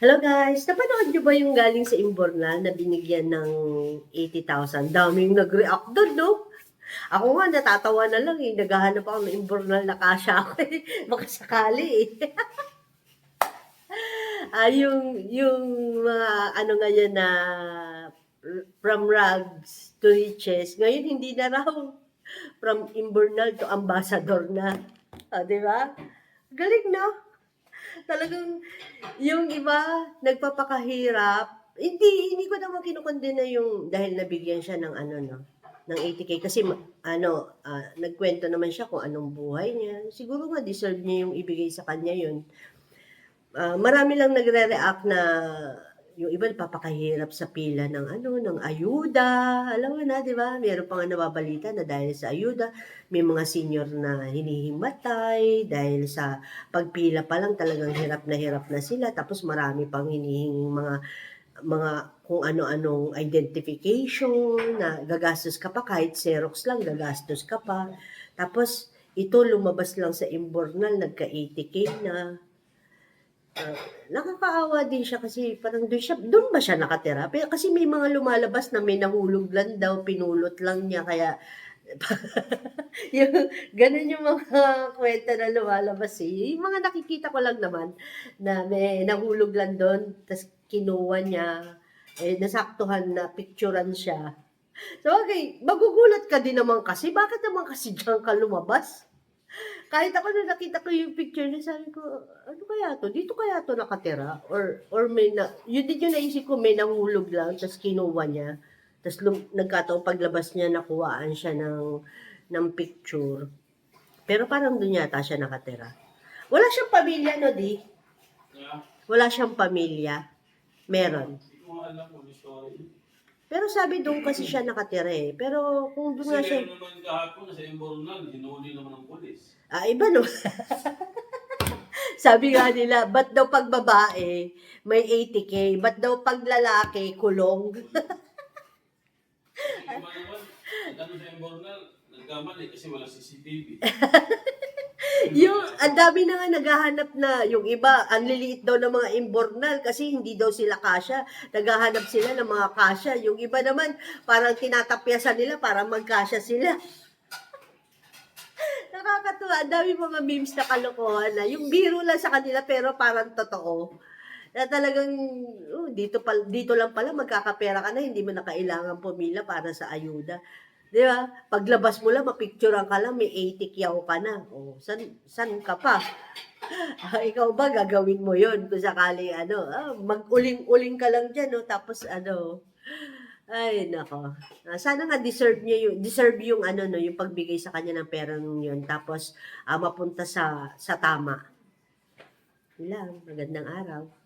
Hello guys! Napanood nyo ba yung galing sa Imbornal na binigyan ng 80,000? Daming nag-react doon, no? Ako nga, natatawa na lang eh. Naghahanap ako ng Imbornal na kasha ako eh. Baka sakali eh. ah, yung, yung mga ano ngayon na from rags to riches. Ngayon, hindi na raw. From Imbornal to ambassador na. Ah, di ba? Galing, no? Talagang yung iba nagpapakahirap. Hindi hindi ko naman kinukondena yung dahil nabigyan siya ng ano no ng 80k kasi ano ah, nagkwento naman siya kung anong buhay niya. Siguro nga deserve niya yung ibigay sa kanya yun. Ah, marami lang nagre-react na yung iba papakahirap sa pila ng ano ng ayuda. Alam mo na, 'di ba? Meron pa nga nababalita na dahil sa ayuda, may mga senior na hinihimatay. Dahil sa pagpila pa lang talagang hirap na hirap na sila. Tapos marami pang hinihinging mga mga kung ano-anong identification na gagastos ka pa. Kahit Xerox lang gagastos ka pa. Tapos ito lumabas lang sa Imbornal nagka 80k na Ah, nakakaawa din siya kasi parang doon siya doon ba siya nakatira pero kasi may mga lumalabas na may nahulog lang daw pinulot lang niya kaya yung ganun yung mga kwento na lumalabas eh. Yung mga nakikita ko lang naman na may nahulog lang doon, tapos kinuha niya, eh, nasaktuhan na picturean siya. So, okay, magugulat ka din naman kasi, bakit naman kasi diyan ka lumabas? Kahit ako na nakita ko yung picture niya, sabi ko, ano kaya to? Dito kaya to nakatira? Or, or may na, yun din yung naisip ko, may nahulog lang, tapos kinuha niya. Tapos lum, nagkataong paglabas niya, nakuhaan siya ng, ng picture. Pero parang doon yata siya nakatira. Wala siyang pamilya, no, di? Wala siyang pamilya. Meron. Hindi ko alam kung ano story. Pero sabi doon kasi siya nakatira eh. Pero kung doon nga Kasi siya... meron naman kahapon sa Imbornal, hinuli naman ng polis. Ah, iba no. sabi nga nila, ba't daw pag babae, may 80k? Ba't daw pag lalaki, kulong? Kasi iba naman, ano sa Imbornal, nagkamali kasi wala CCTV. yung, ang dami na nga naghahanap na, yung iba, ang liliit daw ng mga imbornal kasi hindi daw sila kasya. Naghahanap sila ng mga kasya. Yung iba naman, parang tinatapyasan nila para magkasya sila. Nakakatuwa. Ang dami mga memes na kalokohan na. Yung biro lang sa kanila pero parang totoo. Na talagang, oh, dito, pal, dito lang pala magkakapera ka na, hindi mo na kailangan pumila para sa ayuda. Di ba? Paglabas mo lang, mapicturean ka lang, may 80 kyaw ka na. O, san, san ka pa? Ah, ikaw ba gagawin mo yon kung sakali ano, ah, mag-uling-uling ka lang dyan, no? tapos ano, ay nako. Ah, sana nga deserve niya yung deserve yung ano no, yung pagbigay sa kanya ng pera yun tapos ah, mapunta sa sa tama. Lang, magandang araw.